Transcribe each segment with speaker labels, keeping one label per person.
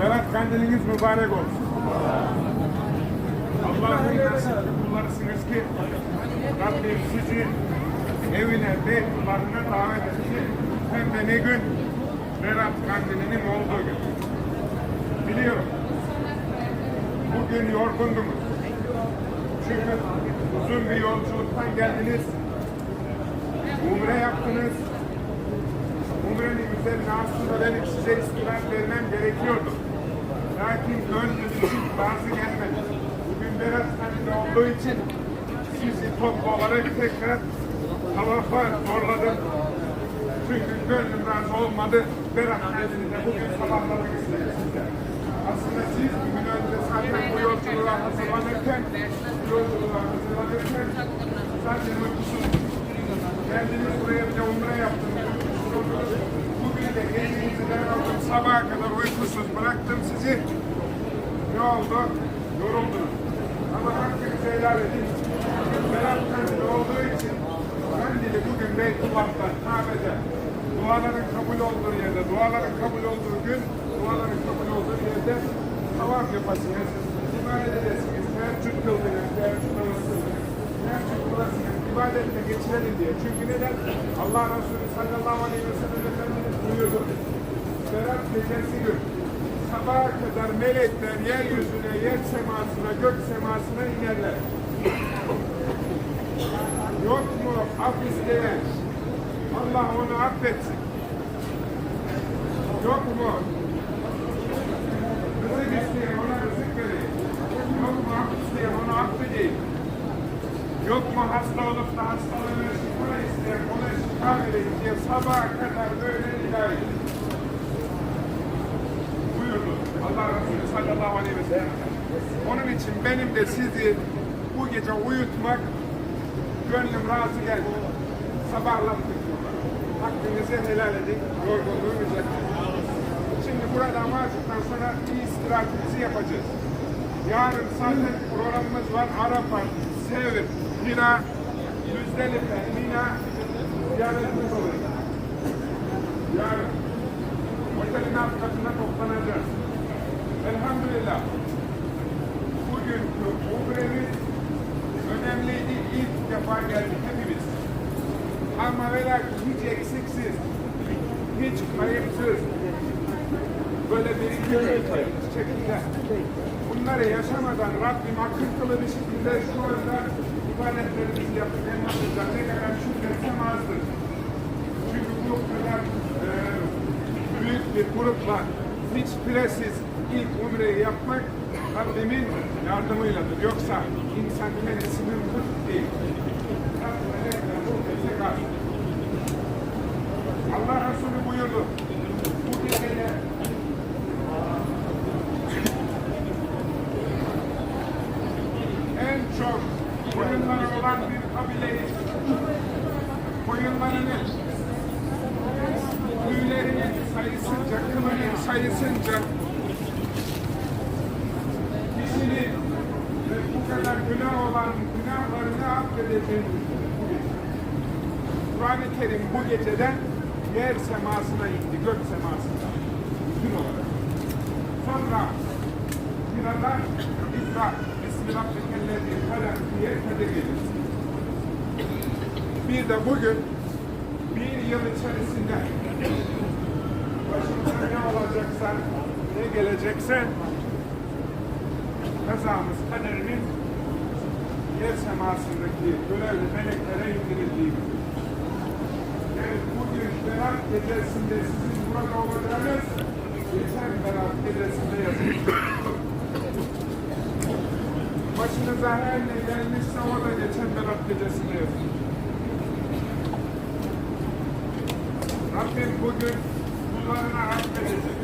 Speaker 1: Berat kandiliniz mübarek olsun. Allah'ın nasipli kullarısınız ki Rabbim sizi evine, beytullarına davet etti. Hem de ne gün? Berat kandilinin olduğu gün. Biliyorum. Bugün yorgundunuz. Çünkü uzun bir yolculuktan geldiniz. Umre yaptınız. Umrenin üzerine aslında benim size istirahat vermem gerekiyordu. Lakin gönlünüz bazı gelmedi. Bugün biraz tabii olduğu için sizi toplu olarak tekrar tavafa zorladım. Çünkü gönlüm razı olmadı. Berat de bugün sabahlamak istedim. Aslında siz bugün önce zaten bu yolculuğa hazırlanırken, yolculuğa hazırlanırken zaten uykusuz Geldiniz buraya bir de umre yaptınız. Bugün de elinizden aldım. Sabaha kadar uykusuz bıraktım sizi. Ne oldu? Yoruldunuz. Ama hakkınızı helal edin. Berat Kandili olduğu için Kandili bugün Beytullah'ta, Kabe'de duaların kabul olduğu yerde, duaların kabul olduğu gün, duaların kabul olduğu yerde tavaf yapasınız. İbadet edesiniz. Teheccüd kıldınız. Teheccüd kıldınız. Teheccüd kılasınız. ibadetle geçirelim diye. Çünkü neden? Allah Resulü sallallahu aleyhi ve sellem Efendimiz buyurdu. Berat gecesi gün sabaha kadar melekler yeryüzüne, yer semasına, gök semasına inerler. Yok mu af isteyen? Allah onu affetsin. Yok mu? Rızık isteyen ona rızık vereyim. Yok mu af isteyen ona affedeyim. Yok mu hasta olup da hastalığına şifa isteyen ona şifa vereyim diye sabaha kadar böyle ilahi buyurdu. Allah Resulü sallallahu aleyhi ve sellem. Onun için benim de sizi bu gece uyutmak gönlüm razı geldi. Sabahlattık burada. Hakkınızı helal edin. Yorgunluğu üzerine. Şimdi buradan vardıktan sonra bir istirahatimizi yapacağız. Yarın zaten programımız var. Arafat, Sevr, Hira, Müzdelife, Mina ziyaretimiz olacak. Yarın otelin alt katına toplanacağız. Elhamdülillah. Bugünkü umremiz önemliydi. İlk defa geldik hepimiz. Ama ve hiç eksiksiz, hiç kayıpsız, böyle bir şekilde bunları yaşamadan Rabbim akıntılı bir şekilde şu anda ibadetlerimizi yapıp elhamdülillah ne kadar şükretsem azdır. Çünkü bu kadar e, büyük bir grupla hiç firesiz ilk umreyi yapmak Rabbimin yardımıyladır. Yoksa insan kendisi mümkün değil. Allah Resulü buyurdu. Bu gecede en çok koyunları olan bir kabileyi koyunlarının tüylerinin sayısınca, kılının sayısınca kişinin ve bu kadar günah olan günahlarını affedeceğini Kur'an-ı Kerim bu geceden yer semasına indi, gök semasına. Bütün olarak. Sonra Mirada İkra, Bismi Rabbikellezi Halak diye gelir. Bir de bugün bir yıl içerisinde başımıza ne olacaksa, ne gelecekse kazamız, kaderimiz yer semasındaki görevli meleklere indirildiği gibi. Evet, bugün Berat gecesinde sizin burada olacağınız geçen Berat gecesinde yazılmış. Başınıza her ne gelmişse o da geçen Berat gecesinde yazılmış. Rabbim bugün kullarına affedecek.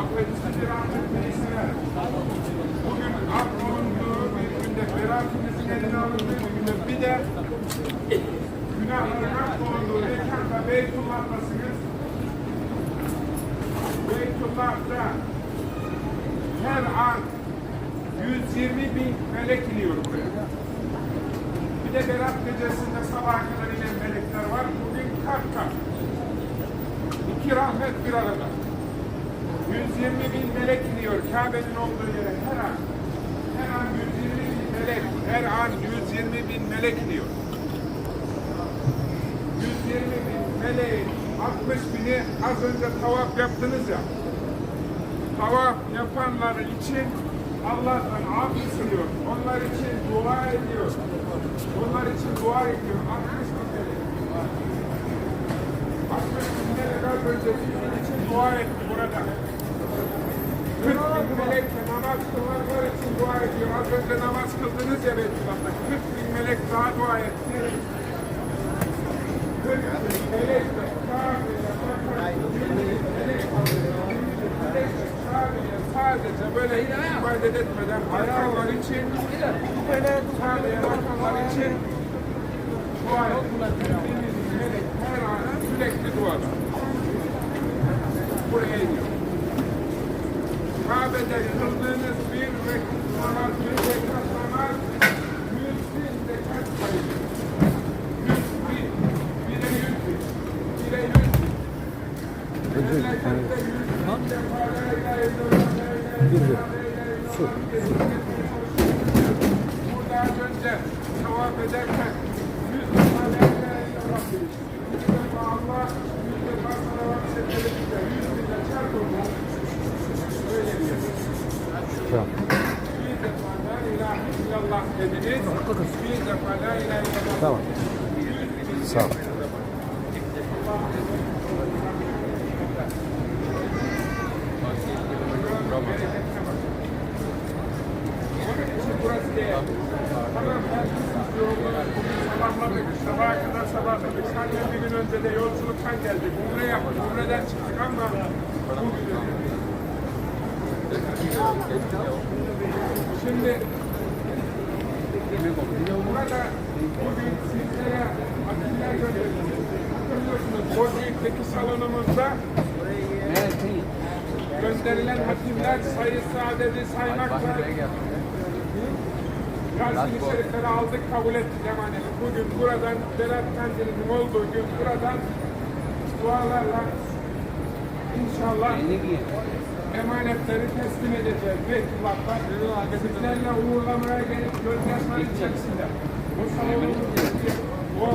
Speaker 1: Affedici bir affetmeyi sever. Bugün affolunduğu bir günde, beratimizin eline alındığı bir günde bir de günahların affolunduğu mekanda Beytullah'tasınız. Beytullah'ta her an 120 bin melek iniyor buraya. Bir de Berat gecesinde sabaha kadar inen melekler var. Bugün kat kat. İki rahmet bir arada. 120 120 bin melek iniyor Kabe'nin olduğu yere her an. Her an 120 bin melek, her an 120 bin melek iniyor. 120 bin meleğin 60 bini az önce tavaf yaptınız ya. Tavaf yapanlar için Allah'tan af istiyor. Onlar için dua ediyor. Onlar için dua ediyor. 60 bin melek. 60 bin melek az önce sizin için dua etti burada. 40 bin melek namaz kılanlar için dua ediyor. Az önce namaz kıldınız ya Beytullah'ta. 40 bin melek daha dua etti. 40 bin melek de Kabe'ye bakar. 20 bin melek alıyor. 20 bin melek de Kabe'ye sadece böyle hiç ibadet etmeden bakanlar için Kabe'ye bakanlar için dua ediyor. 20 bin melek her an sürekli duada. Buraya iniyor. Kabe'de kıldığınız bir rekat namaz, bir rekat namaz, yüz bin rekat sayılır. Yüz bin, bire yüz bin, bire yüz bin. Memlekette yüz bin defa la ilahe illallah, la ilahe illallah, la ilahe illallah diye Burada az önce tavaf ederken yüz defa la ilahe illallah dedik. Yüz defa Allah, yüz defa salavat çekelim de yüz binde çarpıldı. Öyle diyor.
Speaker 2: Tamam.
Speaker 1: Bir defa la ilahe illallah dediniz. Bir defa la ilahe illallah.
Speaker 2: Tamam. Sağ ol.
Speaker 1: Onun için burası değil. Tamam ben sabahladık. Sabaha kadar sabahladık. Sadece bir gün önce yolculuktan geldik. Umre yaptık. Umreden çıktık ama bugün Şimdi burada bugün sizlere akiller gönderdik. Hatırlıyorsunuz Bozüyük'teki salonumuzda gönderilen hatimler sayısı adedi saymakla Yasin-i Şerifleri aldık, kabul ettik emaneti. Bugün buradan Berat Kandili'nin olduğu gün buradan dualarla inşallah emanetleri teslim edeceğiz. Beytullah'ta sizlerle uğurlamaya gelip gözyaşları içerisinde. O salonumuzdaki o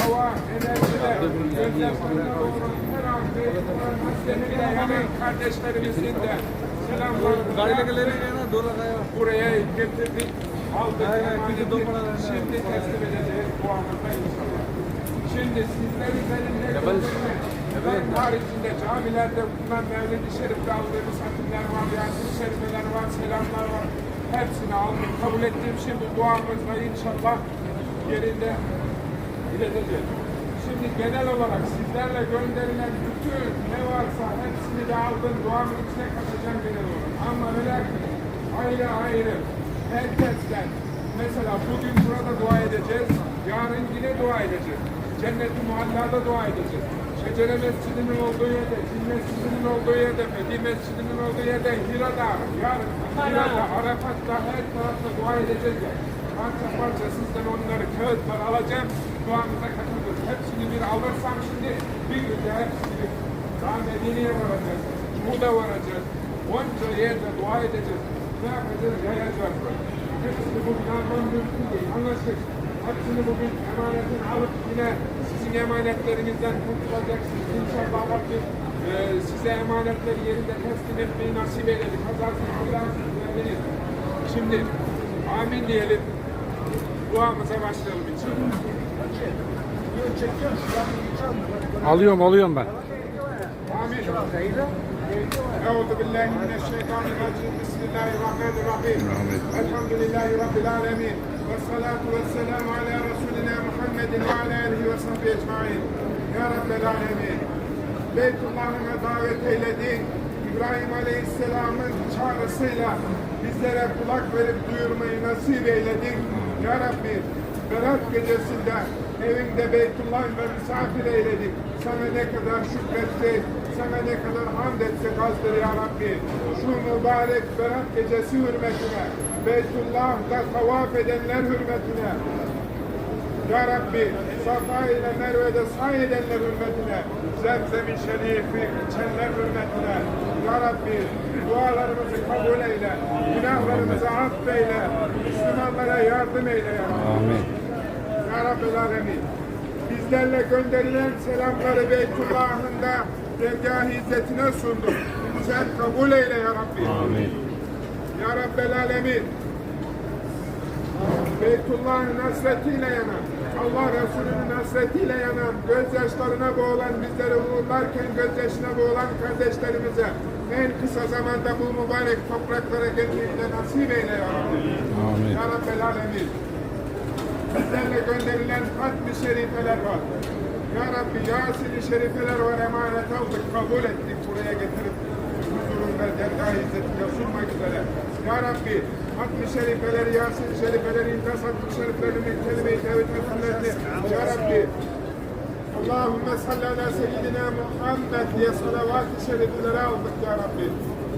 Speaker 1: hava, enerjiler, gözyaşlarına doğru her an Beytullah'ın hemen kardeşlerimizin de selamlarını buraya getirdik, aldık, şimdi teslim edeceğiz bu anlamda inşallah. Şimdi sizler üzerinde gönderilen, ben haricinde camilerde bulunan Mevlid-i Şerif'te aldığımız hatimler var, Yasin-i Şerifeler var, selamlar var. Hepsini aldık, kabul ettim. Şimdi duamızla inşallah yerinde ileteceğiz. Şimdi genel olarak sizlerle gönderilen bütün ne varsa hepsini de aldım, duamın içine katacağım genel olarak. Ama lakin ayrı ayrı herkesten mesela bugün burada dua edeceğiz, yarın yine dua edeceğiz. Cennet-i Muhalla'da dua edeceğiz. Şecere Mescidi'nin olduğu yerde, Cin Mescidi'nin olduğu yerde, Fethi Mescidi'nin olduğu yerde, Hira'da, yarın Hira'da, Arafat'ta her tarafta dua edeceğiz ya. Parça parça sizden onları kağıtlar alacağım, duamıza katılırız. Hepsini bir alırsam şimdi bir günde hepsini daha Medine'ye varacağız, Muğda varacağız. Onca yerde dua edeceğiz. Ne yapacağız? Yayacağız. Hepsini bugün almam mümkün değil. Anlaştık. Hepsini bugün emanetini alıp yine sizin emanetlerinizden kurtulacaksınız. İnşallah Rabbim e, size emanetleri yerinde teslim etmeyi nasip eyledi. Kazasız belasız verdiniz. Şimdi amin diyelim. Duamıza başlayalım inşallah.
Speaker 2: Alıyorum alıyorum ben.
Speaker 1: آمين أعوذ بالله من الشيطان الرجيم بسم الله الرحمن الرحيم الحمد لله رب العالمين والصلاة والسلام على رسولنا محمد وعلى آله وصحبه أجمعين يا رب العالمين Beytullah'ına davet eylediğin İbrahim Aleyhisselam'ın çağrısıyla bizlere kulak verip duyurmayı nasip eyledin. Ya Rabbi, Berat gecesinde evinde Beytullah ve misafir eyledik. Sana ne kadar şükretsek, sana ne kadar hamd etsek azdır ya Rabbi. Şu mübarek Berat gecesi hürmetine, Beytullah'da tavaf edenler hürmetine, Ya Rabbi Safa ile Merve'de say edenler hürmetine, Zemzem-i Şerif'i içenler hürmetine, Ya Rabbi dualarımızı kabul eyle, günahlarımızı affeyle, Müslümanlara yardım eyle Ya Rabbi.
Speaker 2: Amin.
Speaker 1: Ya Rabbel Alemin. Bizlerle gönderilen selamları Beytullah'ında dergah izzetine sunduk. Sen kabul eyle ya Rabbi.
Speaker 2: Amin.
Speaker 1: Ya Rabbel Alemin. Beytullah'ın nasretiyle yanan, Allah Resulü'nün nasretiyle yanan, gözyaşlarına boğulan, bizleri uğurlarken gözyaşına boğulan kardeşlerimize en kısa zamanda bu mübarek topraklara getirmeyi nasip eyle ya Rabbi.
Speaker 2: Amin.
Speaker 1: Ya Rabbel Alemin. Bizlerle gönderilen hatmi şerifeler var. Ya Rabbi Yasin-i şerifeler var emanet aldık, kabul ettik buraya getirip huzurunda dergah izzetine sunmak üzere. Ya Rabbi hatmi şerifeleri, Yasin-i şerifeleri, İntas hatmi şeriflerini, kelime-i tevhid ve sünnetini Ya Rabbi Allahümme salli ala seyyidina Muhammed diye salavat-ı şerifleri aldık ya Rabbi.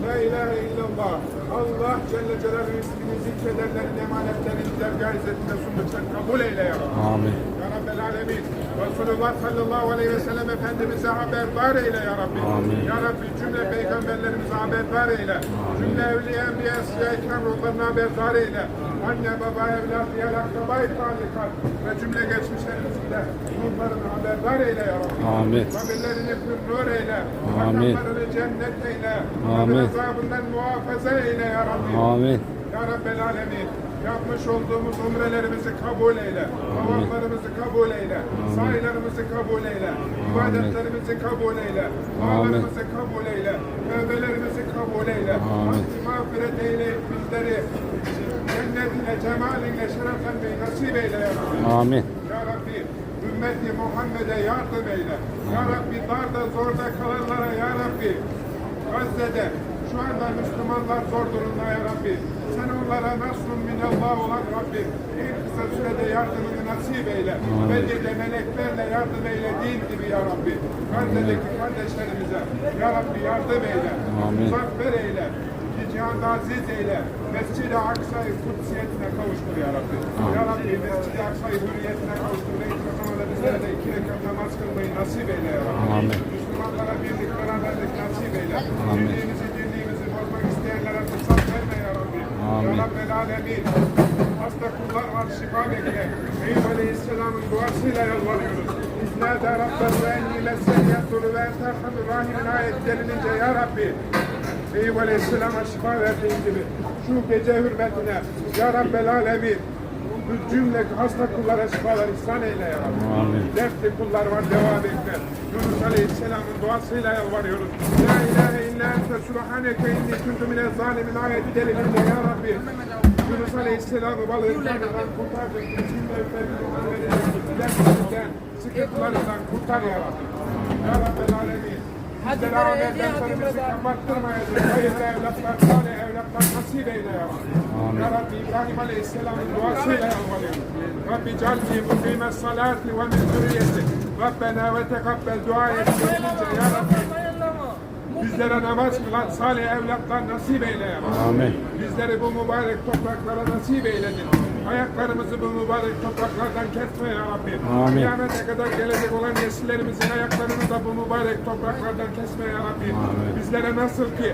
Speaker 1: La ilahe illallah. Allah Celle Celaluhu ismini zikredenlerin emanetlerini dergah izzetine sunduk. Sen kabul eyle ya Rabbi.
Speaker 2: Amin.
Speaker 1: Ya Rabbel Alemin. Resulullah sallallahu aleyhi ve sellem Efendimiz'e haberdar eyle ya Rabbi.
Speaker 2: Amin.
Speaker 1: Ya Rabbi cümle peygamberlerimize haberdar eyle. Cümle evliya, enbiya, esya, ikram ruhlarına haberdar eyle. Anne, baba, evlat, diğer akrabayı talikat ve cümle geçmişlerimizin de ruhlarını haberdar eyle ya Rabbi.
Speaker 2: Amin.
Speaker 1: Kabirlerini nur eyle.
Speaker 2: Amin.
Speaker 1: Makamlarını cennet eyle.
Speaker 2: Amin.
Speaker 1: Azabından muhafaza eyle ya Rabbi.
Speaker 2: Amin.
Speaker 1: Ya Rabbel Alemin. Yapmış olduğumuz umrelerimizi kabul eyle. Tavaflarımızı kabul eyle. Sayılarımızı kabul eyle. ibadetlerimizi kabul eyle. Dualarımızı kabul eyle. Tövbelerimizi kabul eyle. Hakkı mağfiret eyle. Bizleri cennetine, cemalinle şereflenmeyi nasip eyle ya Rabbi.
Speaker 2: Amin.
Speaker 1: Ya Rabbi ümmeti Muhammed'e yardım eyle. Ya Rabbi darda zorda kalanlara ya Rabbi Gazze'de şu anda Müslümanlar zor durumda ya Rabbi. Sen onlara nasrun minallah olan Rabbi en kısa sürede yardımını nasip eyle. Bedir'de meleklerle yardım eylediğin gibi ya Rabbi. Gazze'deki kardeşlerimize ya Rabbi yardım eyle.
Speaker 2: Amin.
Speaker 1: Muzaffer eyle. Cihanda aziz eyle. Mescid-i Aksa'yı kutsiyetine kavuştur ya Rabbi. Ya Rabbi Mescid-i Aksa'yı hürriyetine kavuştur. Ve ilk zamanda bizlere de iki rekat namaz kılmayı nasip eyle ya Rabbi.
Speaker 2: Amin.
Speaker 1: Müslümanlara birlik beraberlik nasip eyle.
Speaker 2: Amin.
Speaker 1: Birliğimizi
Speaker 2: Amin.
Speaker 1: Hasta kullar var şifa bekle. Eyüp Aleyhisselam'ın duasıyla yalvarıyoruz. İznâde Rabbel ve enni messen yasuru ve enterhamur rahimin ayetlerinince ya Rabbi. Eyüp Aleyhisselam'a şifa verdiğin gibi şu gece hürmetine Ya Rabbel Alemin bu cümle hasta kullara şifalar ihsan eyle ya Rabbi.
Speaker 2: Amin.
Speaker 1: Dertli kullar var devam bekle. Yunus Aleyhisselam'ın duasıyla yalvarıyoruz. La ilahe illa ente subhaneke inni kuntu mine zalimin ayeti delilinde ya Rabbi. Yunus Aleyhisselam'ı balığın karnından kurtardın. Cümle ümmetini dertlerinden, sıkıntılarından kurtar ya Rabbi. Bizlere Ahmet defterimizi kapattırmayacak. Hayırlı evlatlar, salih evlatlar nasip eyle ya Rabbi. Ya Rabbi İbrahim Aleyhisselam'ın duasıyla yalvarıyorum. Rabbi calni mukime salati ve min zürriyeti. Rabbena ve tekabbel dua et. Ya Rabbi bizlere namaz kılan salih evlatlar nasip eyle ya Rabbi.
Speaker 2: Amin.
Speaker 1: Bizleri bu mübarek topraklara nasip eyledin. Ayaklarımızı bu mübarek topraklardan kesme ya Rabbi.
Speaker 2: Amin.
Speaker 1: Kıyamete kadar gelecek olan nesillerimizin ayaklarını da bu mübarek topraklardan kesme ya Rabbi.
Speaker 2: Amin.
Speaker 1: Bizlere nasıl ki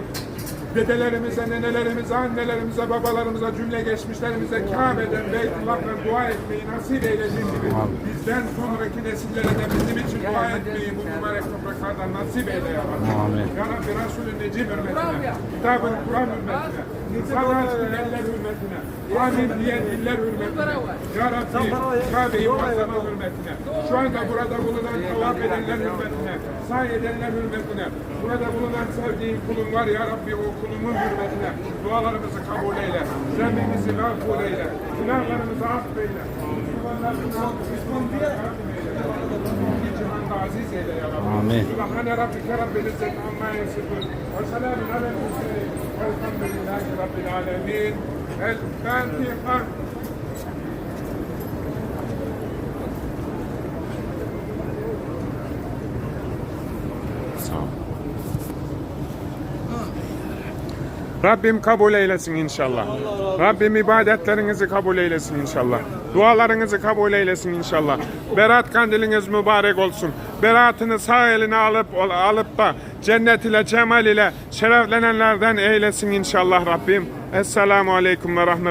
Speaker 1: dedelerimize, nenelerimize, annelerimize, babalarımıza, cümle geçmişlerimize Kabe'den, Beytullah'tan dua etmeyi nasip eylediğin gibi bizden sonraki nesillere de bizim için dua etmeyi bu mübarek topraklardan nasip eyle ya Rabbi. Ya Rabbi Resulü Necip hürmetine, kitabın Kur'an hürmetine, insanlar eller hürmetine, amin diyen diller hürmetine, Ya Rabbi Kabe-i Muazzama hürmetine, şu anda burada bulunan tavaf edenler hürmetine, say edenler hürmetine, burada bulunan sevdiğin kulun var Ya Rabbi o kulumun hürmetine, dualarımızı kabul eyle, zembimizi mağfur eyle, günahlarımızı affeyle, Müslümanlarımızı İki cihanda aziz eyle ya Rabbi.
Speaker 2: Amin.
Speaker 1: Subhane rabbike rabbil izzeti amma yasifun. Ve selamun alel murselin. Velhamdülillahi rabbil alemin. El Fatiha. Rabbim kabul eylesin inşallah. Rabbim ibadetlerinizi kabul eylesin inşallah. Dualarınızı kabul eylesin inşallah. Berat kandiliniz mübarek olsun. Beratını sağ eline alıp alıp da cennet ile cemal ile şereflenenlerden eylesin inşallah Rabbim. Esselamu aleyküm ve rahmetullah.